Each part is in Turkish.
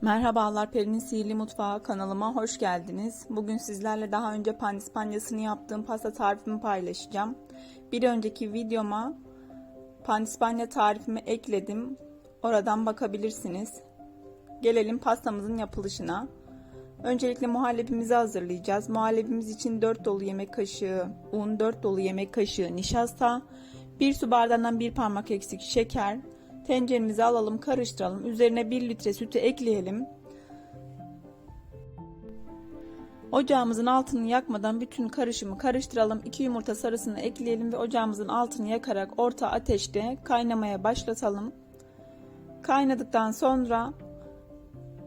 Merhabalar Peri'nin Sihirli Mutfağı kanalıma hoş geldiniz. Bugün sizlerle daha önce pandispanyasını yaptığım pasta tarifimi paylaşacağım. Bir önceki videoma pandispanya tarifimi ekledim. Oradan bakabilirsiniz. Gelelim pastamızın yapılışına. Öncelikle muhallebimizi hazırlayacağız. Muhallebimiz için 4 dolu yemek kaşığı un, 4 dolu yemek kaşığı nişasta, 1 su bardağından 1 parmak eksik şeker, Tenceremizi alalım, karıştıralım. Üzerine 1 litre sütü ekleyelim. Ocağımızın altını yakmadan bütün karışımı karıştıralım. 2 yumurta sarısını ekleyelim ve ocağımızın altını yakarak orta ateşte kaynamaya başlatalım. Kaynadıktan sonra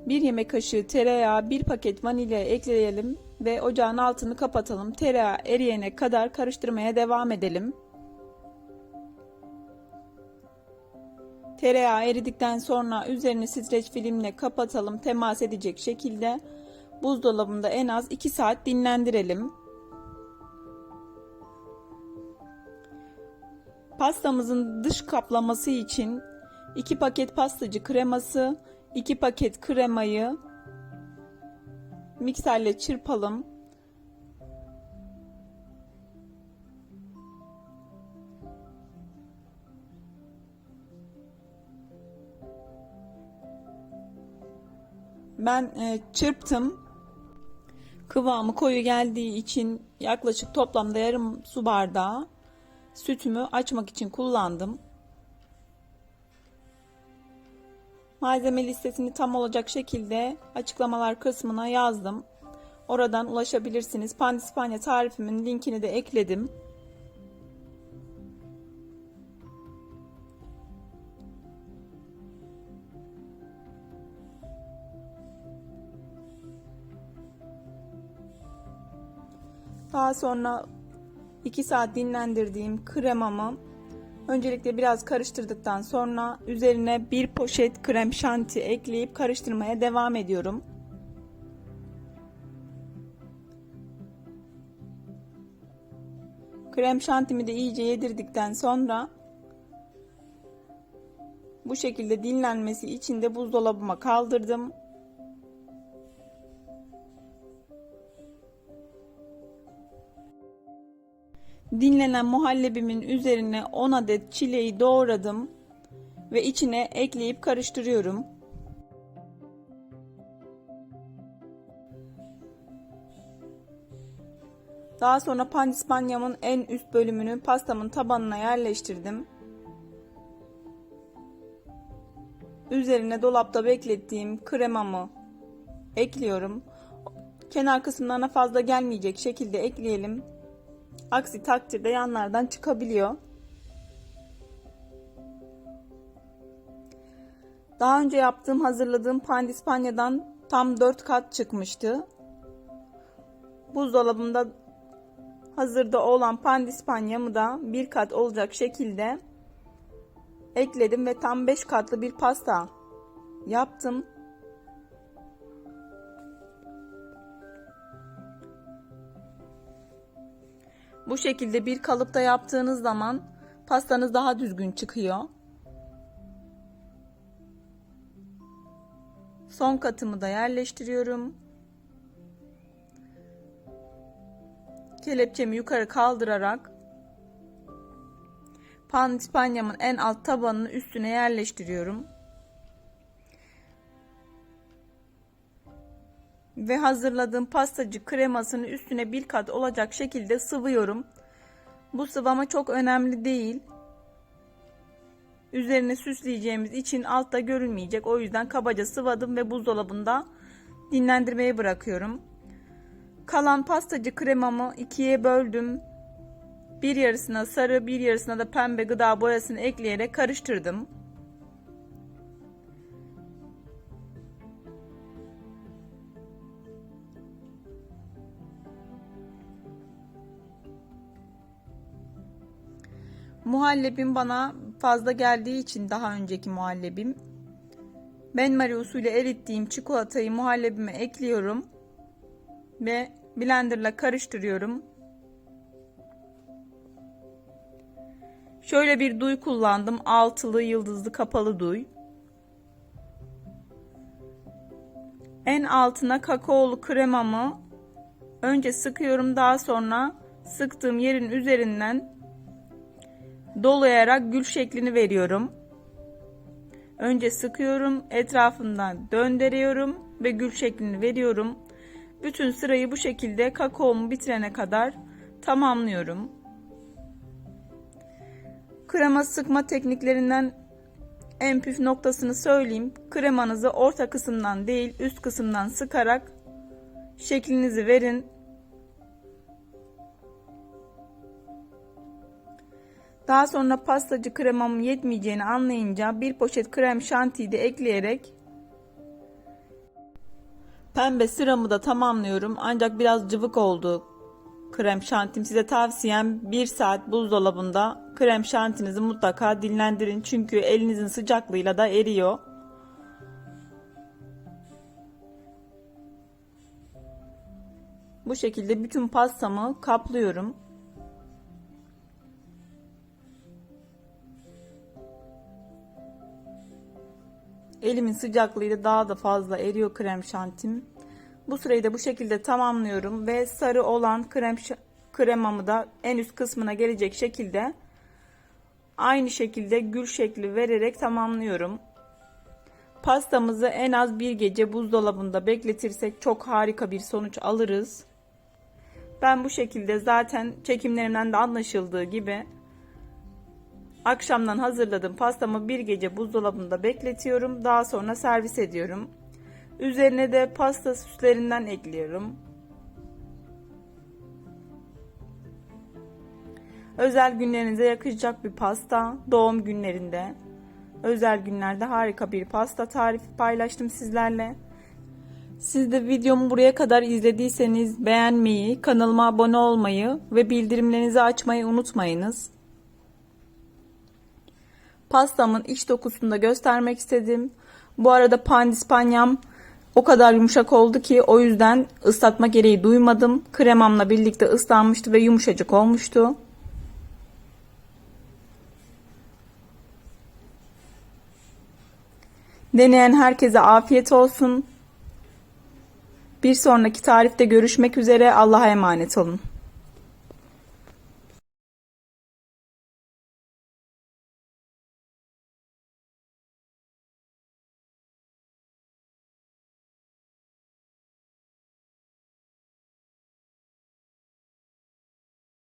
1 yemek kaşığı tereyağı, 1 paket vanilya ekleyelim ve ocağın altını kapatalım. Tereyağı eriyene kadar karıştırmaya devam edelim. Tereyağı eridikten sonra üzerini streç filmle kapatalım temas edecek şekilde buzdolabında en az 2 saat dinlendirelim. Pastamızın dış kaplaması için 2 paket pastacı kreması, 2 paket kremayı mikserle çırpalım. Ben e, çırptım. Kıvamı koyu geldiği için yaklaşık toplamda yarım su bardağı sütümü açmak için kullandım. Malzeme listesini tam olacak şekilde açıklamalar kısmına yazdım. Oradan ulaşabilirsiniz. Pandispanya tarifimin linkini de ekledim. Daha sonra 2 saat dinlendirdiğim kremamı öncelikle biraz karıştırdıktan sonra üzerine bir poşet krem şanti ekleyip karıştırmaya devam ediyorum. Krem şantimi de iyice yedirdikten sonra bu şekilde dinlenmesi için de buzdolabıma kaldırdım. Dinlenen muhallebimin üzerine 10 adet çileği doğradım ve içine ekleyip karıştırıyorum. Daha sonra pandispanyamın en üst bölümünü pastamın tabanına yerleştirdim. Üzerine dolapta beklettiğim kremamı ekliyorum. Kenar kısımlarına fazla gelmeyecek şekilde ekleyelim. Aksi takdirde yanlardan çıkabiliyor. Daha önce yaptığım hazırladığım pandispanyadan tam 4 kat çıkmıştı. Buzdolabımda hazırda olan pandispanyamı da bir kat olacak şekilde ekledim ve tam 5 katlı bir pasta yaptım. Bu şekilde bir kalıpta yaptığınız zaman pastanız daha düzgün çıkıyor. Son katımı da yerleştiriyorum. Kelepçemi yukarı kaldırarak pandispanyamın en alt tabanını üstüne yerleştiriyorum. Ve hazırladığım pastacı kremasını üstüne bir kat olacak şekilde sıvıyorum. Bu sıvama çok önemli değil. Üzerine süsleyeceğimiz için altta görünmeyecek. O yüzden kabaca sıvadım ve buzdolabında dinlendirmeye bırakıyorum. Kalan pastacı kremamı ikiye böldüm. Bir yarısına sarı, bir yarısına da pembe gıda boyasını ekleyerek karıştırdım. Muhallebim bana fazla geldiği için daha önceki muhallebim. Ben Marie usulü erittiğim çikolatayı muhallebime ekliyorum. Ve blenderla karıştırıyorum. Şöyle bir duy kullandım. Altılı, yıldızlı, kapalı duy. En altına kakaolu kremamı önce sıkıyorum daha sonra sıktığım yerin üzerinden dolayarak gül şeklini veriyorum. Önce sıkıyorum, etrafından döndürüyorum ve gül şeklini veriyorum. Bütün sırayı bu şekilde kakaomu bitirene kadar tamamlıyorum. Krema sıkma tekniklerinden en püf noktasını söyleyeyim. Kremanızı orta kısımdan değil üst kısımdan sıkarak şeklinizi verin. Daha sonra pastacı kremamın yetmeyeceğini anlayınca bir poşet krem şantiyi de ekleyerek pembe sıramı da tamamlıyorum. Ancak biraz cıvık oldu krem şantim. Size tavsiyem 1 saat buzdolabında krem şantinizi mutlaka dinlendirin. Çünkü elinizin sıcaklığıyla da eriyor. Bu şekilde bütün pastamı kaplıyorum. Elimin sıcaklığıyla daha da fazla eriyor krem şantim. Bu sırayı da bu şekilde tamamlıyorum ve sarı olan krem kremamı da en üst kısmına gelecek şekilde aynı şekilde gül şekli vererek tamamlıyorum. Pastamızı en az bir gece buzdolabında bekletirsek çok harika bir sonuç alırız. Ben bu şekilde zaten çekimlerimden de anlaşıldığı gibi akşamdan hazırladığım pastamı bir gece buzdolabında bekletiyorum. Daha sonra servis ediyorum. Üzerine de pasta süslerinden ekliyorum. Özel günlerinize yakışacak bir pasta, doğum günlerinde, özel günlerde harika bir pasta tarifi paylaştım sizlerle. Siz de videomu buraya kadar izlediyseniz beğenmeyi, kanalıma abone olmayı ve bildirimlerinizi açmayı unutmayınız. Pastamın iç dokusunu da göstermek istedim. Bu arada pandispanyam o kadar yumuşak oldu ki o yüzden ıslatma gereği duymadım. Kremamla birlikte ıslanmıştı ve yumuşacık olmuştu. Deneyen herkese afiyet olsun. Bir sonraki tarifte görüşmek üzere. Allah'a emanet olun.